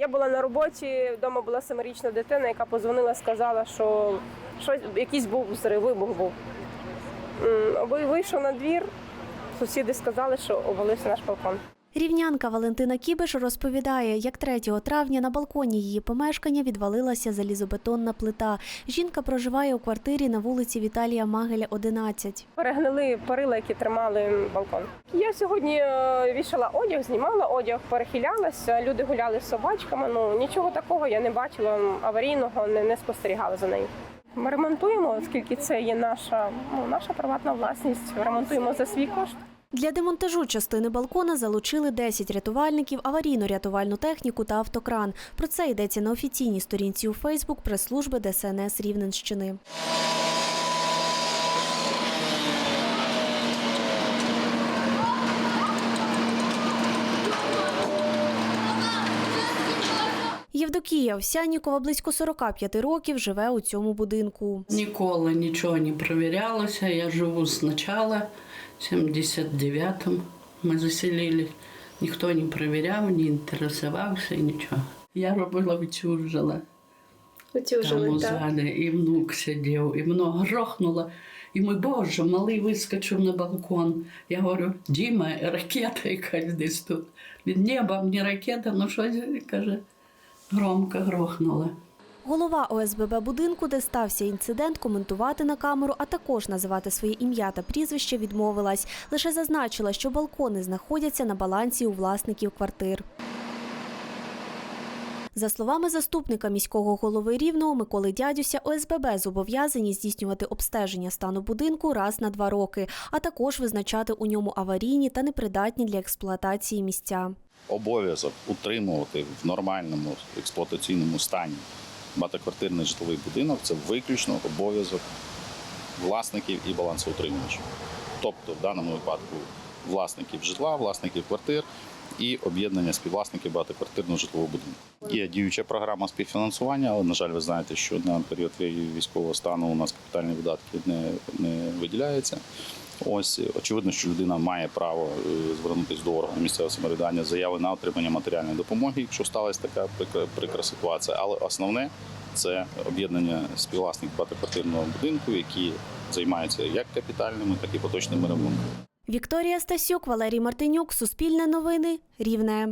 Я була на роботі, вдома була семирічна дитина, яка позвонила, сказала, що щось, якийсь був взрив, вибух був. Вийшов на двір, сусіди сказали, що обвалився наш балкон. Рівнянка Валентина Кібиш розповідає, як 3 травня на балконі її помешкання відвалилася залізобетонна плита. Жінка проживає у квартирі на вулиці Віталія Магеля, 11. Перегнили перила, які тримали балкон. Я сьогодні е, вішала одяг, знімала одяг, перехилялася. Люди гуляли з собачками. Ну нічого такого я не бачила аварійного, не, не спостерігала за нею. Ми ремонтуємо, оскільки це є наша, ну, наша приватна власність. Ремонтуємо за свій кошт. Для демонтажу частини балкона залучили 10 рятувальників, аварійно-рятувальну техніку та автокран. Про це йдеться на офіційній сторінці у Фейсбук прес-служби ДСНС Рівненщини. Євдокія Овсянікова близько 45 років живе у цьому будинку. Ніколи нічого не перевірялося. Я живу з начала, в 79-му ми заселились. Ніхто не перевіряв, не інтересувався, нічого. Я робила витюжила там у залі, і внук сидів, і воно грохнуло. І мій Боже, малий вискочив на балкон. Я говорю, Діма, ракета якась десь тут. Він неба, не ракета, ну щось каже, громко грохнуло. Голова ОСББ будинку, де стався інцидент, коментувати на камеру, а також називати своє ім'я та прізвище відмовилась. Лише зазначила, що балкони знаходяться на балансі у власників квартир. За словами заступника міського голови Рівного Миколи Дядюся, ОСББ зобов'язані здійснювати обстеження стану будинку раз на два роки, а також визначати у ньому аварійні та непридатні для експлуатації місця. обов'язок утримувати в нормальному експлуатаційному стані багатоквартирний житловий будинок це виключно обов'язок власників і балансоутримувачів. Тобто, в даному випадку власників житла, власників квартир і об'єднання співвласників багатоквартирного житлового будинку. Є діюча програма співфінансування, але на жаль, ви знаєте, що на період військового стану у нас капітальні видатки не, не виділяються. Ось очевидно, що людина має право е, звернутися до органу місцевого самоврядування заяви на отримання матеріальної допомоги, якщо сталася така прикра, прикра ситуація. Але основне це об'єднання співвласників багатоквартирного будинку, які займаються як капітальними, так і поточними ремонтами. Вікторія Стасюк, Валерій Мартинюк, Суспільне новини, Рівне.